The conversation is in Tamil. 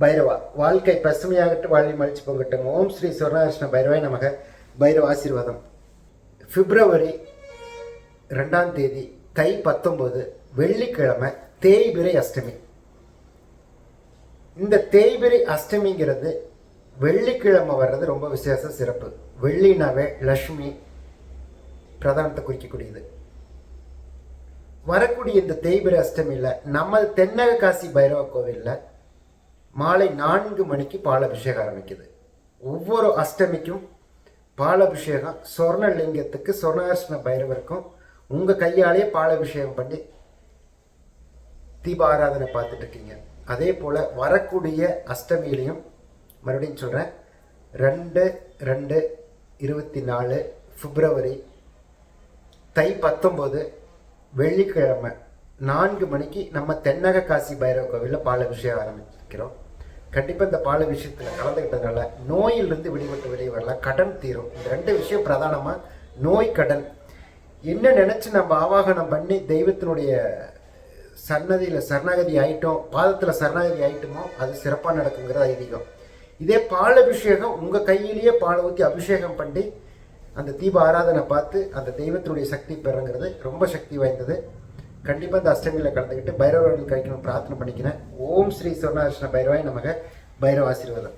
பைரவா. வாழ்க்கை பசுமையாகட்டும் வாழ்வி மகிழ்ச்சி பொங்கட்டும் ஓம் ஸ்ரீ சுவர்ணகிருஷ்ண பைரவாய் நமக. பைரவ ஆசீர்வாதம். பிப்ரவரி ரெண்டாம் தேதி தை பத்தொம்போது வெள்ளிக்கிழமை தேய்பிரை அஷ்டமி. இந்த தேய்பிரை அஷ்டமிங்கிறது வெள்ளிக்கிழமை வர்றது ரொம்ப விசேஷ சிறப்பு. வெள்ளினாவே லக்ஷ்மி பிரதானத்தை குறிக்கக்கூடியது. வரக்கூடிய இந்த தேய்பிரை அஷ்டமியில் நம்ம தென்னக காசி பைரவ கோவிலில் மாலை நான்கு மணிக்கு பாலபிஷேகம் ஆரம்பிக்குது. ஒவ்வொரு அஷ்டமிக்கும் பாலபிஷேகம் சொர்ணலிங்கத்துக்கு சொர்ணகிருஷ்ண பைரவருக்கும் உங்கள் கையாலேயே பாலபிஷேகம் பண்ணி தீப ஆராதனை பார்த்துட்டு இருக்கீங்க. அதே போல் வரக்கூடிய அஷ்டமியிலையும் மறுபடியும் சொல்கிறேன் ரெண்டு ரெண்டு இருபத்தி நாலு பிப்ரவரி தை பத்தொம்போது வெள்ளிக்கிழமை நான்கு மணிக்கு நம்ம தென்னக காசி பைரவ கோவிலில் பாலபிஷேகம் ஆரம்பிக்கிறோம். கண்டிப்பாக இந்த பால விஷயத்தில் கலந்துக்கிட்டதுனால நோயிலிருந்து விடுபட்டு வெளியே வரலாம் கடன் தீரும். இந்த ரெண்டு விஷயம் பிரதானமாக நோய் கடன். என்ன நினச்சி நம்ம ஆவாகனம் பண்ணி தெய்வத்தினுடைய சன்னதியில் சரணாகதி ஆயிட்டோம் பாதத்தில் சரணாகதி ஆயிட்டோமோ அது சிறப்பாக நடக்குங்கிறது ஐதீகம். இதே பால் அபிஷேகம் உங்கள் கையிலேயே பால் ஊற்றி அபிஷேகம் பண்ணி அந்த தீப ஆராதனை பார்த்து அந்த தெய்வத்தினுடைய சக்தி பெறுங்கிறது ரொம்ப சக்தி வாய்ந்தது. கண்டிப்பாக இந்த அஷ்டமியில் கலந்துக்கிட்டு பைரவர்கள் கிடைக்கணும் பிரார்த்தனை பண்ணிக்கிறேன். ஓம் ஸ்ரீ சொர்ணாகிருஷ்ண பைரவாய் நமக. பைரவ ஆசீர்வாதம்.